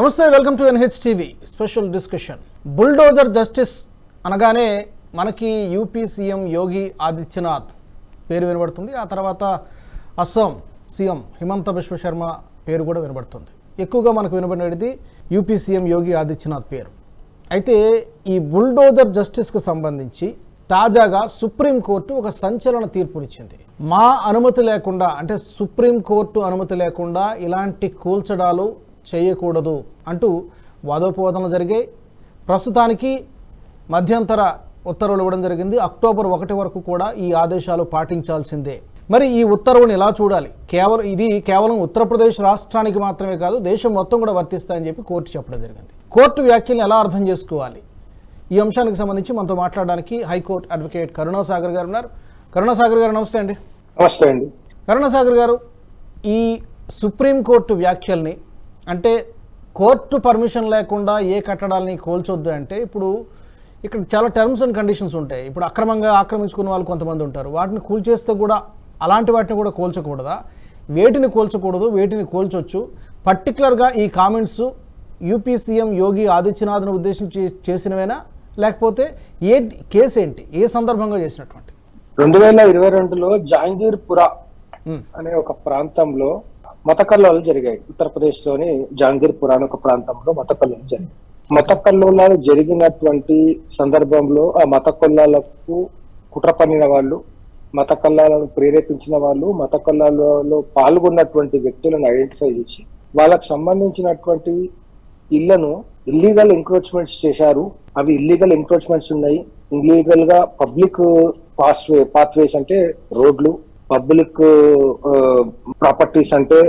నమస్తే welcome to NH TV special discussion. Bulldozer justice అనగానే మనకి యూపీ సీఎం యోగి ఆదిత్యనాథ్ పేరు వినబడుతుంది. ఆ తర్వాత అస్సాం సీఎం హిమంత బిశ్వ శర్మ పేరు కూడా వినబడుతుంది. ఎక్కువగా మనకు వినబడేది యూపీ సీఎం యోగి ఆదిత్యనాథ్ పేరు. అయితే ఈ బుల్డోజర్ జస్టిస్కు సంబంధించి తాజాగా సుప్రీంకోర్టు ఒక సంచలన తీర్పునిచ్చింది. మా అనుమతి లేకుండా అంటే సుప్రీంకోర్టు అనుమతి లేకుండా ఇలాంటి కూల్చడాలు చేయకూడదు అంటూ వాదోపవాదనలు జరిగాయి. ప్రస్తుతానికి మధ్యంతర ఉత్తర్వులు ఇవ్వడం జరిగింది. అక్టోబర్ ఒకటి వరకు కూడా ఈ ఆదేశాలు పాటించాల్సిందే. మరి ఈ ఉత్తర్వుని ఎలా చూడాలి? కేవలం ఇది కేవలం ఉత్తరప్రదేశ్ రాష్ట్రానికి మాత్రమే కాదు దేశం మొత్తం కూడా వర్తిస్తాయని చెప్పి కోర్టు చెప్పడం జరిగింది. కోర్టు వ్యాఖ్యలను ఎలా అర్థం చేసుకోవాలి? ఈ అంశానికి సంబంధించి మనతో మాట్లాడడానికి హైకోర్టు అడ్వకేట్ కరుణాసాగర్ గారు ఉన్నారు. కరుణాసాగర్ గారు నమస్తే అండి. నమస్తే అండి. కరుణాసాగర్ గారు ఈ సుప్రీంకోర్టు వ్యాఖ్యల్ని అంటే కోర్టు పర్మిషన్ లేకుండా ఏ కట్టడాలని కూల్చొద్దు అంటే ఇప్పుడు ఇక్కడ చాలా టర్మ్స్ అండ్ కండిషన్స్ ఉంటాయి. ఇప్పుడు అక్రమంగా ఆక్రమించుకున్న వాళ్ళు కొంతమంది ఉంటారు. వాటిని కూల్చేస్తే కూడా అలాంటి వాటిని కూడా కూల్చకూడదా? వేటిని కూల్చకూడదు వేటిని కూల్చొచ్చు. పర్టికులర్గా ఈ కామెంట్స్ యూపీ సీఎం యోగి ఆదిత్యనాథ్ను ఉద్దేశించి చేసినవేనా? లేకపోతే ఏ కేసు ఏంటి? ఏ సందర్భంగా చేసినటువంటి రెండు వేల ఇరవై రెండులో జహాంగీర్పురా ఉమ్, అనే ఒక ప్రాంతంలో మత కల్లోలు జరిగాయి. ఉత్తరప్రదేశ్లోని జాంగీర్ జహాంగీర్పురా అనే ఒక ప్రాంతంలో మత జరిగాయి. మత కల్లోలాలు జరిగినటువంటి సందర్భంలో ఆ మత కొల్లాలకు కుట్ర పన్నిన వాళ్ళు మత కల్లాలను ప్రేరేపించిన వాళ్ళు మత కల్లాలలో పాల్గొన్నటువంటి వ్యక్తులను ఐడెంటిఫై చేసి వాళ్ళకు సంబంధించినటువంటి ఇళ్ళను ఇల్లీగల్ ఎంక్రోచ్మెంట్స్ చేశారు. అవి ఇల్లీగల్ ఎంక్రోచ్మెంట్స్ ఉన్నాయి. ఇల్లీగల్గా పబ్లిక్ పాస్వే పాత్వేస్ అంటే రోడ్లు పబ్లిక్ ప్రాపర్టీస్ అంటే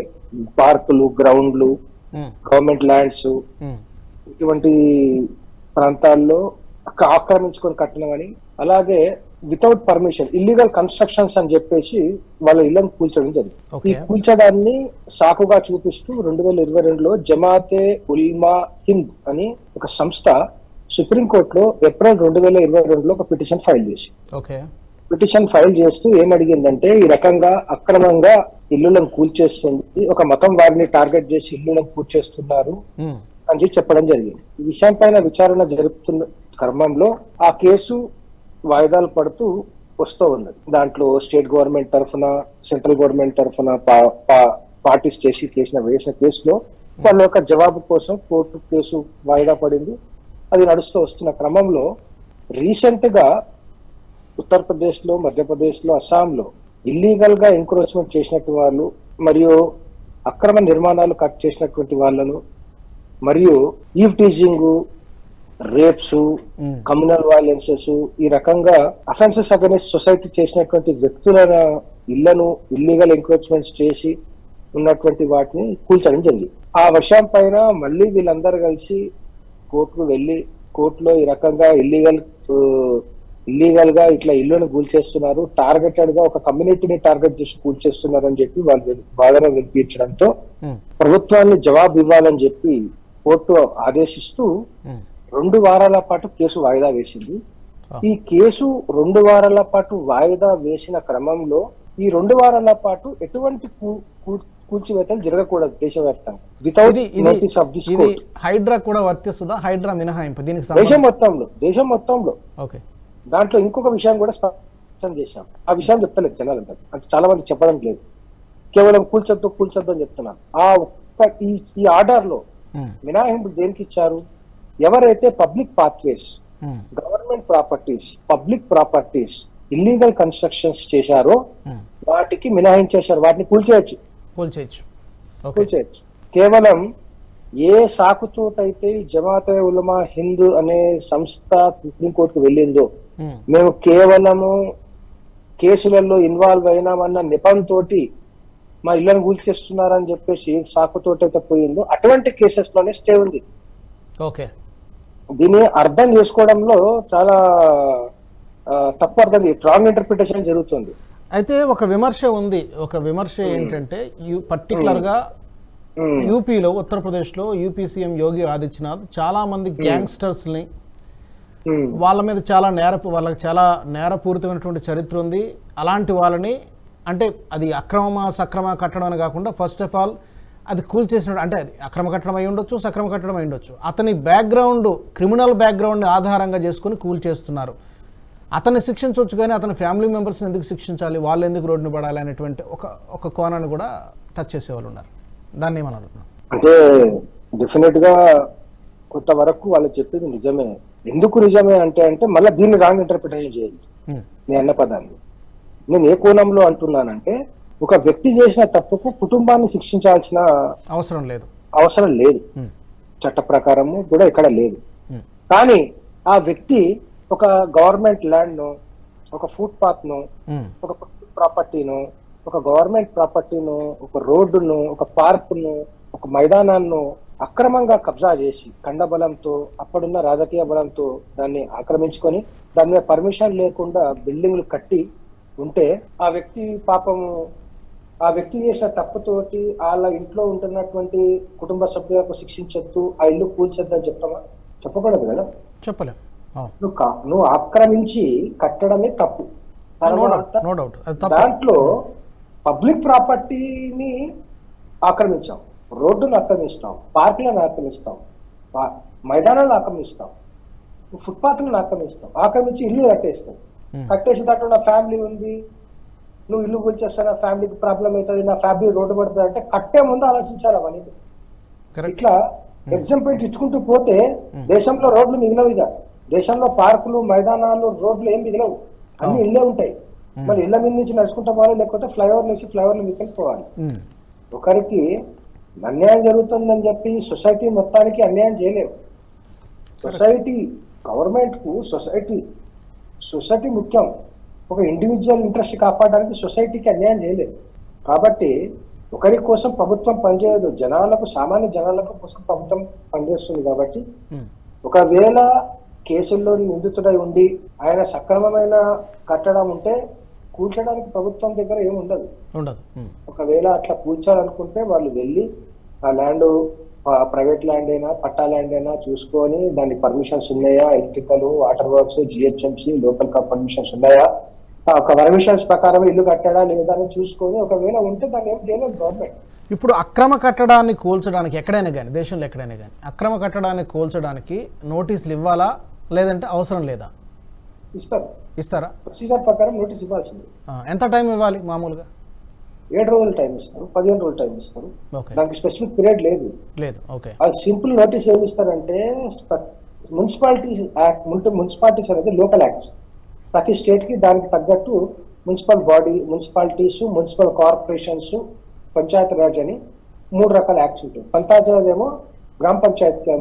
పార్కులు గ్రౌండ్లు గవర్నమెంట్ ల్యాండ్స్ ఇటువంటి ప్రాంతాల్లో ఆక్రమించుకొని కట్టినవని అలాగే వితౌట్ పర్మిషన్ ఇల్లీగల్ కన్స్ట్రక్షన్స్ అని చెప్పేసి వాళ్ళ ఇళ్ళను కూల్చడం జరిగింది. ఈ కూల్చడాన్ని సాకుగా చూపిస్తూ రెండు వేల ఇరవై రెండులో జమాతే ఉల్మా హింద్ అని ఒక సంస్థ సుప్రీంకోర్టులో ఏప్రిల్ రెండు వేల ఇరవై రెండులో ఒక పిటిషన్ ఫైల్ చేసి పిటిషన్ ఫైల్ చేస్తూ ఏం అడిగిందంటే ఈ రకంగా అక్రమంగా ఇల్లులను కూల్చేస్తుంది ఒక మతం వారిని టార్గెట్ చేసి ఇల్లులను కూల్చేస్తున్నారు అని చెప్పి చెప్పడం జరిగింది. ఈ విషయం పైన విచారణ జరుపుతున్న క్రమంలో ఆ కేసు వాయిదాలు పడుతూ వస్తూ ఉన్నది. దాంట్లో స్టేట్ గవర్నమెంట్ తరఫున సెంట్రల్ గవర్నమెంట్ తరఫున పార్టీస్ చేసి చేసిన వేసిన కేసులో వాళ్ళ యొక్క జవాబు కోసం కోర్టు కేసు వాయిదా పడింది. అది నడుస్తూ వస్తున్న క్రమంలో రీసెంట్గా ఉత్తరప్రదేశ్లో మధ్యప్రదేశ్లో అస్సాంలో ఇల్లీగల్గా ఎంక్రోచ్మెంట్ చేసినట్టు వాళ్ళు మరియు అక్రమ నిర్మాణాలు కట్ చేసినటువంటి వాళ్ళను మరియు eve teasing rapes communal violences ఈ రకంగా అఫెన్సెస్ అగైన్స్ సొసైటీ చేసినటువంటి వ్యక్తుల ఇళ్ళను ఇల్లీగల్ ఎంక్రోచ్మెంట్స్ చేసి ఉన్నటువంటి వాటిని కూల్చడం జరిగింది. ఆ విషయం పైన మళ్ళీ వీళ్ళందరూ కలిసి కోర్టుకు వెళ్ళి కోర్టులో ఈ రకంగా ఇల్లీగల్ ఇల్లీగల్గా ఇట్లా ఇల్లును కూల్చేస్తున్నారు టార్గెటెడ్గా ఒక కమ్యూనిటీని టార్గెట్ చేసి కూల్చేస్తున్నారు అని చెప్పి వాళ్ళు వాదన వినిపించడంతో ప్రభుత్వాన్ని జవాబు ఇవ్వాలని చెప్పి కోర్టు ఆదేశిస్తూ. రెండు వారాల పాటు కేసు వాయిదా వేసింది. ఈ కేసు రెండు వారాల పాటు వాయిదా వేసిన క్రమంలో ఈ రెండు వారాల పాటు ఎటువంటి కూల్చివేతలు జరగకూడదు దేశవ్యాప్తంగా. Without notice of this HYDRAA కూడా వర్తిస్తుందా? హైడ్రా మినహాయింపు దీనికి దేశం మొత్తంలో దేశం మొత్తంలో. ఓకే. దాంట్లో ఇంకొక విషయం కూడా స్పష్టం చేశాం. ఆ విషయం చెప్తలేదు జనాలంతా. అంటే చాలా మంది చెప్పడం లేదు. కేవలం కూల్చొద్దు కూల్చొద్దు అని చెప్తున్నారు. ఆ ఒక్క ఈ ఈ ఆర్డర్లో ఉమ్, మినహాయింపు దేనికి ఇచ్చారు? ఎవరైతే public pathways um, government properties public properties illegal constructions చేశారో ఉమ్. వాటికి మినహాయించేశారు. వాటిని కూల్చేయచ్చు. కూల్చేయచ్చు. కూల్చేయచ్చు. కేవలం ఏ సాకుతోటైతే జమాతే ఉలమా హింద్ అనే సంస్థ సుప్రీంకోర్టుకు వెళ్ళిందో మేము కేవలము కేసులలో ఇన్వాల్వ్ అయినామన్న నెపంతో మా ఇళ్ళను కూల్చేస్తున్నారని చెప్పేసి సాకుతోటైతే పోయిందో అటువంటి కేసెస్లోనే స్టే ఉంది. ఓకే. దీన్ని అర్థం చేసుకోవడంలో చాలా తప్పు అర్థం రాంగ్ ఇంటర్ప్రిటేషన్ జరుగుతుంది. అయితే ఒక విమర్శ ఉంది. ఒక విమర్శ ఏంటంటే యూ పర్టికులర్గా యూపీలో ఉత్తరప్రదేశ్లో యూపీ సీఎం యోగి ఆదిత్యనాథ్ చాలా మంది గ్యాంగ్స్టర్స్ని వాళ్ళ మీద చాలా నేరపు వాళ్ళకి చాలా నేరపూరితమైనటువంటి చరిత్ర ఉంది. అలాంటి వాళ్ళని అంటే అది అక్రమమా సక్రమా కట్టడం అని కాకుండా ఫస్ట్ ఆఫ్ ఆల్ అది కూల్ చేసిన అంటే అది అక్రమ కట్టడం అయి ఉండొచ్చు సక్రమ కట్టడం అయి ఉండొచ్చు. అతని బ్యాక్గ్రౌండ్ క్రిమినల్ బ్యాక్గ్రౌండ్ని ఆధారంగా చేసుకొని కూల్ చేస్తున్నారు. అతన్ని శిక్షించవచ్చు కానీ అతని ఫ్యామిలీ మెంబర్స్ని ఎందుకు శిక్షించాలి? వాళ్ళు ఎందుకు రోడ్డుని పడాలి అనేటువంటి ఒక ఒక కోణాన్ని కూడా టచ్ చేసేవాళ్ళు ఉన్నారు. దాన్ని ఏమని అడుగుతున్నాను అంటే డెఫినెట్గా కొంతవరకు వాళ్ళు చెప్పింది నిజమే. ఎందుకు నిజమే అంటే అంటే మళ్ళీ దీన్ని రాంగ్ ఇంటర్ప్రిటేషన్ చేయాలి ఉమ్, నేను అన్న పదాన్ని. నేను ఏ కోణంలో అంటున్నానంటే ఒక వ్యక్తి చేసిన తప్పుకు కుటుంబాన్ని శిక్షించాల్సిన అవసరం లేదు. అవసరం లేదు. ఉమ్, చట్ట ప్రకారము కూడా ఇక్కడ లేదు. ఉమ్, కానీ ఆ వ్యక్తి ఒక గవర్నమెంట్ ల్యాండ్ను ఒక ఫుట్ పాత్ను ఒక ప్రాపర్టీను ఒక గవర్నమెంట్ ప్రాపర్టీను ఒక రోడ్డును ఒక పార్కును ఒక మైదానాన్ని అక్రమంగా కబ్జా చేసి కండబలంతో అప్పుడున్న రాజకీయ బలంతో దాన్ని ఆక్రమించుకొని దాని మీద పర్మిషన్ లేకుండా బిల్డింగ్లు కట్టి ఉంటే ఆ వ్యక్తి పాపము ఆ వ్యక్తి చేసిన తప్పుతోటి వాళ్ళ ఇంట్లో ఉంటున్నటువంటి కుటుంబ సభ్యులకు శిక్షించొద్దు ఆ ఇల్లు కూల్చొద్దని చెప్తామా చెప్పకూడదు కదా? చెప్పలేం. నువ్వు నువ్వు ఆక్రమించి కట్టడమే తప్పు. దాంట్లో పబ్లిక్ ప్రాపర్టీని ఆక్రమించాం రోడ్డును ఆక్రమిస్తాం పార్కులను ఆక్రమిస్తాం మైదానాలను ఆక్రమిస్తాం ఫుట్పాత్లను ఆక్రమిస్తాం ఆక్రమించి ఇల్లు కట్టేస్తాం. కట్టేసి దాంట్లో నా ఫ్యామిలీ ఉంది నువ్వు ఇల్లు కూల్చేస్తా నా ఫ్యామిలీకి ప్రాబ్లం అవుతుంది నా ఫ్యామిలీ రోడ్డు పడుతుంది అంటే కట్టే ముందు ఆలోచించాలి అవన్నీ. ఇట్లా ఎగ్జాంపుల్ ఇచ్చుకుంటూ పోతే దేశంలో రోడ్లు మిగిలవు ఇక. దేశంలో పార్కులు మైదానాలు రోడ్లు ఏం మిగిలవు. అన్ని ఇళ్ళే ఉంటాయి. మరి ఇళ్ళ మీద నుంచి నడుచుకుంటూ పోవాలి లేకపోతే ఫ్లైఓవర్ నుంచి ఫ్లైఓవర్లు మీదకి పోవాలి ఒకరికి అన్యాయం జరుగుతుందని చెప్పి సొసైటీ మొత్తానికి అన్యాయం చేయలేవు సొసైటీ గవర్నమెంట్కు సొసైటీ సొసైటీ ముఖ్యం. ఒక ఇండివిజువల్ ఇంట్రెస్ట్ కాపాడడానికి సొసైటీకి అన్యాయం చేయలేదు. కాబట్టి ఒకరి కోసం ప్రభుత్వం పనిచేయదు. జనాలకు సామాన్య జనాలకు కోసం ప్రభుత్వం పనిచేస్తుంది కాబట్టి ఒకవేళ కేసుల్లో నిందితుడై ఉండి ఆయన సక్రమమైన కట్టడం ఉంటే కూల్చడానికి ప్రభుత్వం దగ్గర ఏమి ఉండదు ఉండదు. ఒకవేళ అట్లా కూర్చోాలనుకుంటే వాళ్ళు వెళ్ళి ఆ ల్యాండ్ ప్రైవేట్ ల్యాండ్ అయినా పట్టా ల్యాండ్ అయినా చూసుకొని దాని పర్మిషన్స్ ఉన్నాయా? Electrical water works GHMC local permissions ఉన్నాయా? ఆ ఒక పర్మిషన్స్ ప్రకారం ఇల్లు కట్టాడా లేదా అని చూసుకొని ఒకవేళ ఉంటే దాన్ని ఏం చేయలేదు గవర్నమెంట్ ఇప్పుడు అక్రమ కట్టడాన్ని కూల్చడానికి ఎక్కడైనా కానీ దేశంలో ఎక్కడైనా కానీ అక్రమ కట్టడాన్ని కూల్చడానికి నోటీసులు ఇవ్వాలా లేదంటే అవసరం లేదా? ఇస్తారు. ఇస్తారా? ప్రొసీజర్ ప్రకారం నోటీస్ ఇవ్వాల్సింది. ఆ, ఎంత టైం ఇవ్వాలి మామూలుగా? ఏడు రోజులు టైం ఇస్తారు పదిహేను రోజులు టైం ఇస్తారు. దానికి స్పెసిఫిక్ పీరియడ్ లేదు. లేదు ఓకే. అది సింపుల్ నోటీస్ ఏమి ఇస్తారంటే మున్సిపాలిటీ యాక్ట్ మున్సిపాలిటీస్ అనేది లోకల్ యాక్ట్స్ ప్రతి స్టేట్కి దానికి తగ్గట్టు municipal body municipalities municipal corporations panchayati raj అని మూడు రకాల యాక్ట్స్ ఉంటాయి. పంచాయతీ రాజ్ ఏమో గ్రామ పంచాయతీకి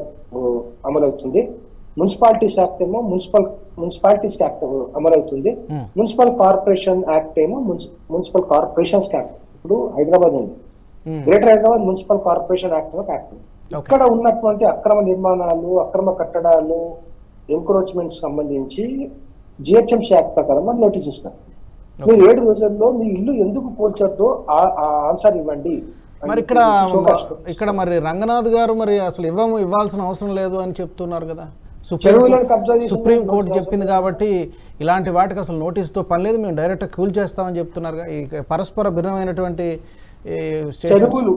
అమలవుతుంది మున్సిపాలిటీస్ యాక్ట్ ఏమో మున్సిపల్ మున్సిపాలిటీస్ యాక్ట్ అమలవుతుంది. మున్సిపల్ కార్పొరేషన్ యాక్ట్ ఏమో మున్సిపల్ కార్పొరేషన్స్ యాక్ట్. ఇప్పుడు హైదరాబాద్ ఉంది. Greater Hyderabad municipal corporation act ఒక యాక్ట్ ఇక్కడ ఉన్నటువంటి అక్రమ నిర్మాణాలు అక్రమ కట్టడాలు ఎంక్రోచ్మెంట్ సంబంధించి జిహెచ్ఎంసీ యాక్ట్ ప్రకారం మనం నోటీస్ ఇస్తారు మీరు ఏడు రోజుల్లో మీ ఇల్లు ఎందుకు పోల్చొద్దో ఆన్సర్ ఇవ్వండి. మరి ఇక్కడ ఇక్కడ మరి రంగనాథ్ గారు మరి అసలు ఇవ్వము ఇవ్వాల్సిన అవసరం లేదు అని చెప్తున్నారు కదా. సుప్రీం కోర్టు చెప్పింది కాబట్టి ఇలాంటి వాటికి అసలు నోటీస్తో పని లేదు. మేము డైరెక్ట్ కూల్ చేస్తామని చెప్తున్నారుగా. ఈ పరస్పర భిన్నమైనటువంటి చెరువులు.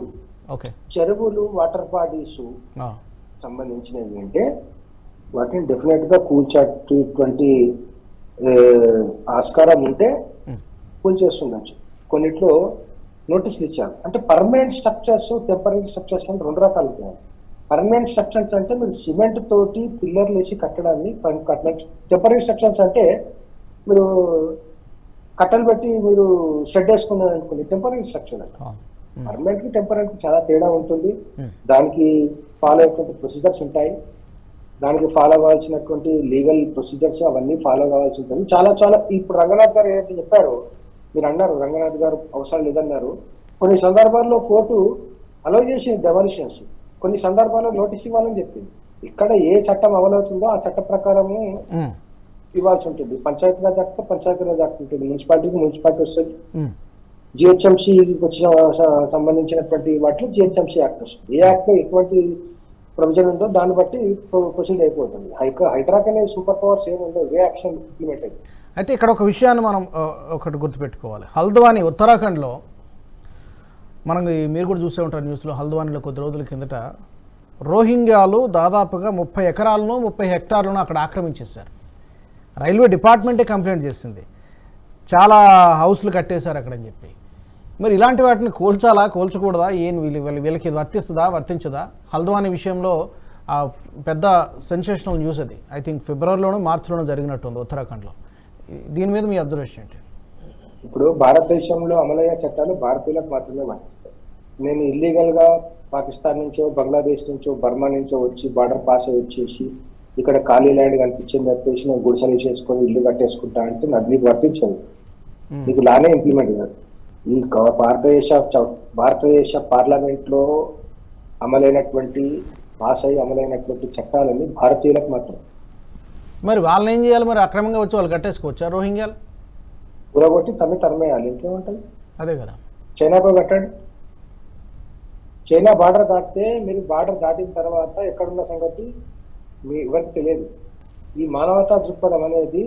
ఓకే. చెరువులు వాటర్ బాడీస్ సంబంధించినవి అంటే వాటిని డెఫినెట్గా కూల్చేటువంటి ఆస్కారం ఉంటే ఉమ్, కూల్చేస్తుండొచ్చు కొన్నిట్లో నోటీసులు ఇచ్చారు. అంటే పర్మనెంట్ స్ట్రక్చర్స్ టెంపరీ స్ట్రక్చర్స్ అని రెండు రకాలు ఉంటాయి పర్మనెంట్ స్ట్రక్చర్స్ అంటే మీరు సిమెంట్ తోటి పిల్లర్లు వేసి కట్టడాన్ని టెంపరీ స్ట్రక్చర్స్ అంటే మీరు కట్టలు పెట్టి మీరు షెడ్ వేసుకున్నారు అనుకోండి టెంపరీ స్ట్రక్చర్ అంటే పర్మనెంట్కి టెంపరీ చాలా తేడా ఉంటుంది. దానికి ఫాలో అయ్యేటువంటి ప్రొసీజర్స్ ఉంటాయి. దానికి ఫాలో కావాల్సినటువంటి లీగల్ ప్రొసీజర్స్ అవన్నీ ఫాలో కావాల్సి ఉంటుంది. చాలా చాలా ఇప్పుడు రంగనాథ్ గారు ఏదైతే చెప్పారో మీరు అన్నారు రంగనాథ్ గారు అవసరం లేదన్నారు. కొన్ని సందర్భాల్లో కోర్టు అలౌ చేసి డెవల్యూషన్స్ కొన్ని సందర్భాల్లో నోటీస్ ఇవ్వాలని చెప్పింది. ఇక్కడ ఏ చట్టం అమలవుతుందో ఆ చట్ట ప్రకారము ఇవ్వాల్సి ఉంటుంది. పంచాయతీ రాజ్ యాక్ట్ పంచాయతీ రాజ్ యాక్ట్ ఉంటుంది. మున్సిపాలిటీకి మున్సిపాలిటీ వస్తుంది. జిహెచ్ఎంసీ వచ్చిన సంబంధించినటువంటి వాటిలో జిహెచ్ఎంసీ యాక్ట్ వస్తుంది. ఏ యాక్ట్ ఎటువంటి ప్రొవిజన్ ఉందో దాన్ని బట్టి ప్రొసీడ్ అయిపోతుంది. హైక హైడ్రాక్ అనే సూపర్ పవర్స్ ఏమి ఏ యాక్షన్ ఇంప్లిమెంట్ అయితే ఇక్కడ ఒక విషయాన్ని మనం ఒకటి గుర్తుపెట్టుకోవాలి. హల్ద్వాని ఉత్తరాఖండ్లో మనం మీరు కూడా చూసే ఉంటారు న్యూస్లో హల్ద్వానిలో కొద్ది రోజుల కిందట రోహింగ్యాలు దాదాపుగా ముప్పై ఎకరాలను ముప్పై హెక్టార్లను అక్కడ ఆక్రమించేశారు. రైల్వే డిపార్ట్మెంటే కంప్లైంట్ చేసింది. చాలా హౌస్లు కట్టేశారు అక్కడని చెప్పి. మరి ఇలాంటి వాటిని కూల్చాలా కూల్చకూడదా? ఏం వీళ్ళు వీళ్ళ- వీళ్ళకి వర్తిస్తుందా వర్తించదా? హల్ద్వానీ విషయంలో ఆ పెద్ద సెన్సేషనల్ న్యూస్ అది. ఐ థింక్ ఫిబ్రవరిలోనూ మార్చిలోనూ జరిగినట్టుంది ఉత్తరాఖండ్లో. దీని మీద మీ అబ్జర్వేషన్ ఏంటి? ఇప్పుడు భారతదేశంలో అమలయ్యే చట్టాలు భారతీయులకు మాత్రమే వర్తిస్తాయి. నేను ఇల్లీగల్గా పాకిస్తాన్ నుంచో బంగ్లాదేశ్ నుంచో బర్మా నుంచో వచ్చి బార్డర్ పాస్ అయ్యి వచ్చేసి ఇక్కడ ఖాళీ ల్యాండ్ కనిపించింది చెప్పేసి నేను గుడిసెలు చేసుకొని ఇల్లు కట్టేసుకుంటా అంటే నాకు నీకు వర్తించదు. నీకు లానే ఇంప్లిమెంట్ కాదు. ఈ భారతదేశ భారతదేశ పార్లమెంట్లో అమలైనటువంటి పాస్ అయ్యి అమలైనటువంటి చట్టాలన్నీ భారతీయులకు మాత్రం. మరి వాళ్ళని ఏం చేయాలి? మరి అక్రమంగా వచ్చి వాళ్ళు కట్టేసుకోవచ్చా రోహింగ్యాలు? కూరగొట్టి తమ్మి తరమేయాలి. ఇంకేముంటుంది? అదే కదా. చైనాతో కట్టండి. చైనా బార్డర్ దాటితే మీరు బార్డర్ దాటిన తర్వాత ఎక్కడున్న సంగతి మీ ఎవరికి తెలియదు. ఈ మానవతా దృక్పథం అనేది.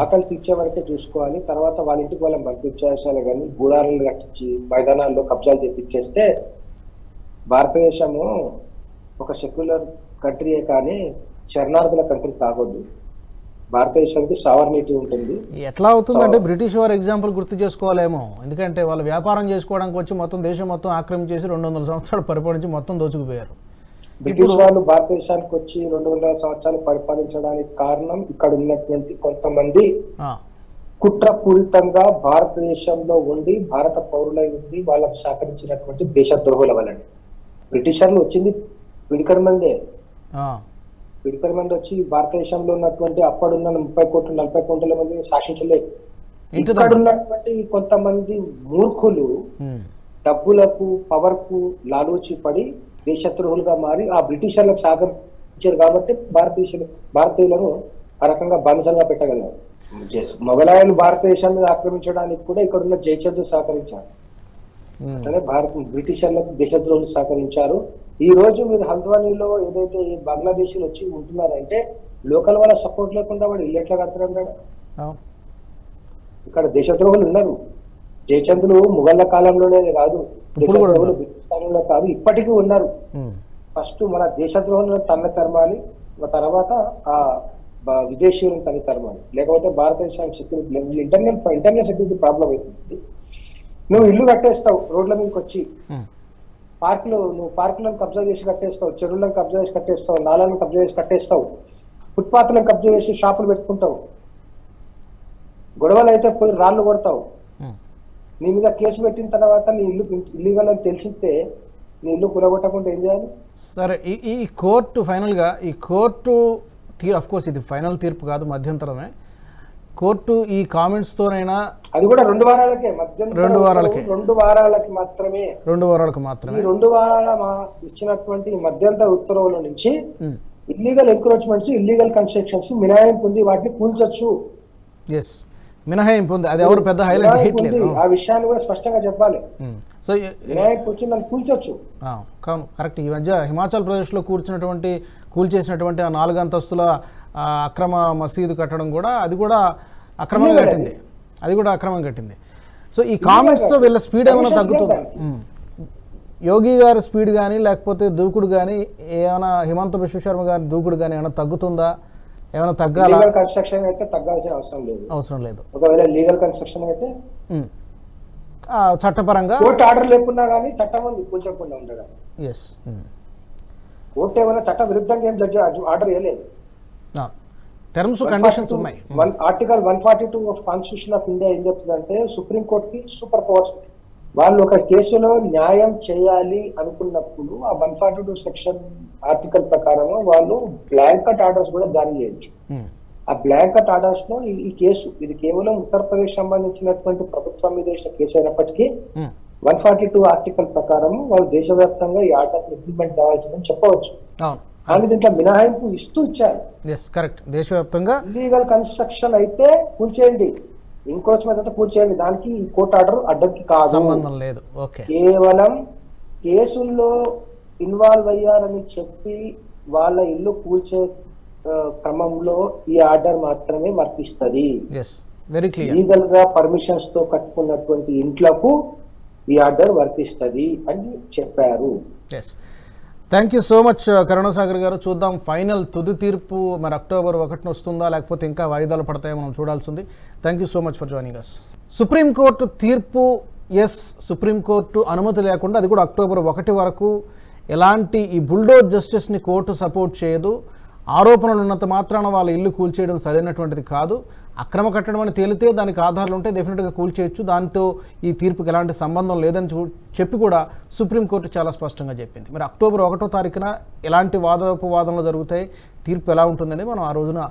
ఆకలి తీర్చే వరకే చూసుకోవాలి. తర్వాత వాళ్ళ ఇంటికి వాళ్ళని పంపించేసాలి కానీ గూడాలను కట్టించి మైదానాల్లో కబ్జాలు చేపించేస్తే భారతదేశము ఒక సెక్యులర్ కంట్రీయే కానీ శరణార్థుల కంట్రీ కాకూడదు. భారతదేశానికి సావర్నిటీ ఉంటుంది. ఎట్లా అవుతుందంటే బ్రిటిష్ వారు ఎగ్జాంపుల్ గుర్తు చేసుకోవాలేమో. ఎందుకంటే వాళ్ళు వ్యాపారం చేసుకోవడానికి వచ్చి మొత్తం దేశం మొత్తం ఆక్రమించేసి రెండు వందల సంవత్సరాలు పరిపాలించి మొత్తం దోచుకుపోయారు. బ్రిటిష్ వాళ్ళు భారతదేశానికి వచ్చి రెండు వందల సంవత్సరాలు పరిపాలించడానికి కారణం ఇక్కడ ఉన్నటువంటి కొంతమంది ఆ, కుట్రపూరితంగా భారతదేశంలో ఉండి భారత పౌరులై ఉండి వాళ్ళకు సహకరించినటువంటి దేశద్రోహుల వలన. బ్రిటిషర్లు వచ్చింది పిడికడ మంది వచ్చి భారతదేశంలో ఉన్నటువంటి అప్పుడున్న ముప్పై కోట్లు నలభై కోట్ల మంది శాసించలేదు ఇక్కడ. ఉన్నటువంటి కొంతమంది మూర్ఖులు డబ్బులకు పవర్కు లాలూచి పడి దేశద్రోహులుగా మారి ఆ బ్రిటిషర్లకు సహకరించారు కాబట్టి భారతదేశం భారతీయులను ఆ రకంగా బానిసలుగా పెట్టగలరు మొఘలాయలు భారతదేశాన్ని ఆక్రమించడానికి కూడా ఇక్కడ ఉన్న జయచంద్రు సహకరించారు అట్లనే భారత బ్రిటిషర్లకు దేశద్రోహులు సహకరించారు. ఈ రోజు మీరు హల్ద్వానీలో ఏదైతే ఈ బంగ్లాదేశీలు వచ్చి ఉంటున్నారంటే లోకల్ వాళ్ళ సపోర్ట్ లేకుండా వాడు ఇల్లు ఎట్లా కడతారు అవును. ఇక్కడ దేశద్రోహులు ఉన్నారు. జయచంద్రులు ముఘళ్ళ కాలంలోనే కాదు దేశద్రోహులు. బ్రిటిష్ కాలంలో కాదు ఇప్పటికీ ఉన్నారు. ఫస్ట్ మన దేశద్రోహులను తన్న తరమాలి తర్వాత ఆ విదేశీయులను తల్లి తరమాలి. లేకపోతే భారతదేశానికి security internal internal security problem అవుతుంది. నువ్వు ఇల్లు కట్టేస్తావు రోడ్ల మీదకి వచ్చి. పార్కులు నువ్వు పార్కులను కబ్జా చేసి కట్టేస్తావు చెరువులను కబ్జా చేసి కట్టేస్తావు నాలాలను కబ్జా చేసి కట్టేస్తావు ఫుట్పాత్లను కబ్జా చేసి షాపులు పెట్టుకుంటావు. గొడవలు అయితే పోయి రాళ్ళు కొడతావు. నీ మీద కేసు పెట్టిన తర్వాత నీ ఇల్లు ఇల్లీగల్ అని తెలిసిస్తే నీ ఇల్లు కులగొట్టకుండా ఏం చేయాలి? సరే ఈ ఈ కోర్టు ఫైనల్గా ఈ కోర్టు తీర్ అఫ్ కోర్స్ ఇది ఫైనల్ తీర్పు కాదు మధ్యంతరమే. కోర్టు ఈ కామెంట్స్తోనైనా అది కూడా రెండు వారాలకే మధ్యంతరం రెండు వారాలకే. రెండు వారాలకి మాత్రమే. రెండు వారాలకు మాత్రమే. రెండు వారాల ఇచ్చినటువంటి మధ్యంతర ఉత్తర్వుల నుంచి ఇల్లీగల్ ఎంక్రోచ్మెంట్స్ ఇల్లీగల్ కన్స్ట్రక్షన్స్ మినహాయింపు ఉంది వాటిని కూల్చొచ్చు. ఎస్ మినహాయింపు ఉంది అది ఎవరు పెద్ద హైలైట్ మినహాయింపు. చేయట్లేదు ఆ విషయాన్ని కూడా స్పష్టంగా చెప్పాలి. సో వినాయకు వచ్చి నన్ను కూల్చొచ్చు. కరెక్ట్ ఈ మధ్య హిమాచల్ ప్రదేశ్లో కూర్చున్నటువంటి కూల్చేసినటువంటి ఆ నాలుగు అంతస్తుల అక్రమ మసీదు కట్టడం కూడా అది కూడా అక్రమంగా కట్టింది. అది. కూడా అక్రమం కట్టింది. సో ఈ కామెంట్స్తో వీళ్ళ స్పీడ్ ఏమైనా తగ్గుతుంది. యోగి గారి స్పీడ్ కానీ లేకపోతే దూకుడు కానీ ఏమైనా హిమంత విశ్వశర్మ గారి దూకుడు కానీ ఏమైనా తగ్గుతుందా? ఏమైనా తగ్గాలా? లీగల్ కన్స్ట్రక్షన్ అయితే తగ్గాల్సిన అవసరం లేదు. అవసరం లేదు. ఒకవేళ లీగల్ కన్స్ట్రక్షన్ అయితే చట్టపరంగా కోర్టు ఆర్డర్ లేకున్నా కానీ చట్టం కూల్చకుండా ఉండడం. ఎస్ కోర్టు ఏమైనా చట్ట విరుద్ధంగా ఏం జడ్జి ఆర్డర్ వేయలేదు టర్మ్స్ కండిషన్స్ ఉన్నాయి one article one forty two of constitution of India ఏం చెప్తుందంటే సుప్రీం కోర్టుకి సూపర్ పవర్స్. వాళ్ళు ఒక కేసులో న్యాయం చేయాలి అనుకున్నప్పుడు ఆ one forty two section article ప్రకారం వాళ్ళు బ్లాంకట్ ఆర్డర్స్ కూడా జారీ చేయొచ్చు ఉమ్. ఆ బ్లాంకట్ ఆర్డర్స్లో ఈ- కేసు ఇది కేవలం ఉత్తరప్రదేశ్ సంబంధించినటువంటి ప్రభుత్వం మీద వేసిన కేసు అయినప్పటికీ. వన్ ఫార్టీ టూ ఆర్టికల్ ప్రకారం వాళ్ళు దేశవ్యాప్తంగా ఈ ఆర్డర్ ఇంప్లిమెంట్ కావాల్సిందని చెప్పవచ్చు కానీ దీంట్లో మినహాయింపు ఇస్తూ ఇచ్చారు. ఎస్ కరెక్ట్ దేశవ్యాప్తంగా ఇల్లీగల్ కన్స్ట్రక్షన్ అయితే కూల్చేయండి. ఇంక్రోచ్మెంట్ అయితే కూల్చేయండి. దానికి ఈ కోర్టు ఆర్డర్ అడ్డంకి కాదు. సంబంధం లేదు. ఓకే కేవలం కేసుల్లో ఇన్వాల్వ్ అయ్యారని చెప్పి వాళ్ళ ఇల్లు కూల్చే క్రమంలో ఈ ఆర్డర్ మాత్రమే వర్తిస్తుంది వెరీ క్లియర్ లీగల్గా పర్మిషన్స్తో కట్టుకున్నటువంటి ఇంట్లకు ఈ ఆర్డర్ వర్తిస్తుంది అని చెప్పారు. Thank you so much Karunasagar garu. చూద్దాం ఫైనల్ తుది తీర్పు మరి అక్టోబర్ ఒకటిన వస్తుందా లేకపోతే ఇంకా వాయిదాలు పడతాయో మనం చూడాల్సింది thank you so much for joining us supreme court తీర్పు ఎస్ సుప్రీంకోర్టు అనుమతి లేకుండా అది కూడా అక్టోబర్ ఒకటి వరకు ఎలాంటి ఈ బుల్డోజ్ జస్టిస్ని కోర్టు సపోర్ట్ చేయదు. ఆరోపణలు ఉన్నంత మాత్రాన వాళ్ళ ఇల్లు కూల్చేయడం సరైనటువంటిది కాదు. అక్రమ కట్టడం అని తేలితే దానికి ఆధారాలు ఉంటే డెఫినెట్గా కూల్చేయచ్చు దాంతో ఈ తీర్పుకి ఎలాంటి సంబంధం లేదని చూ- చెప్పి కూడా సుప్రీంకోర్టు చాలా స్పష్టంగా చెప్పింది. మరి అక్టోబర్ ఒకటో తారీఖున ఎలాంటి వాదోపవాదనలు జరుగుతాయి? తీర్పు ఎలా ఉంటుందని మనం ఆ రోజున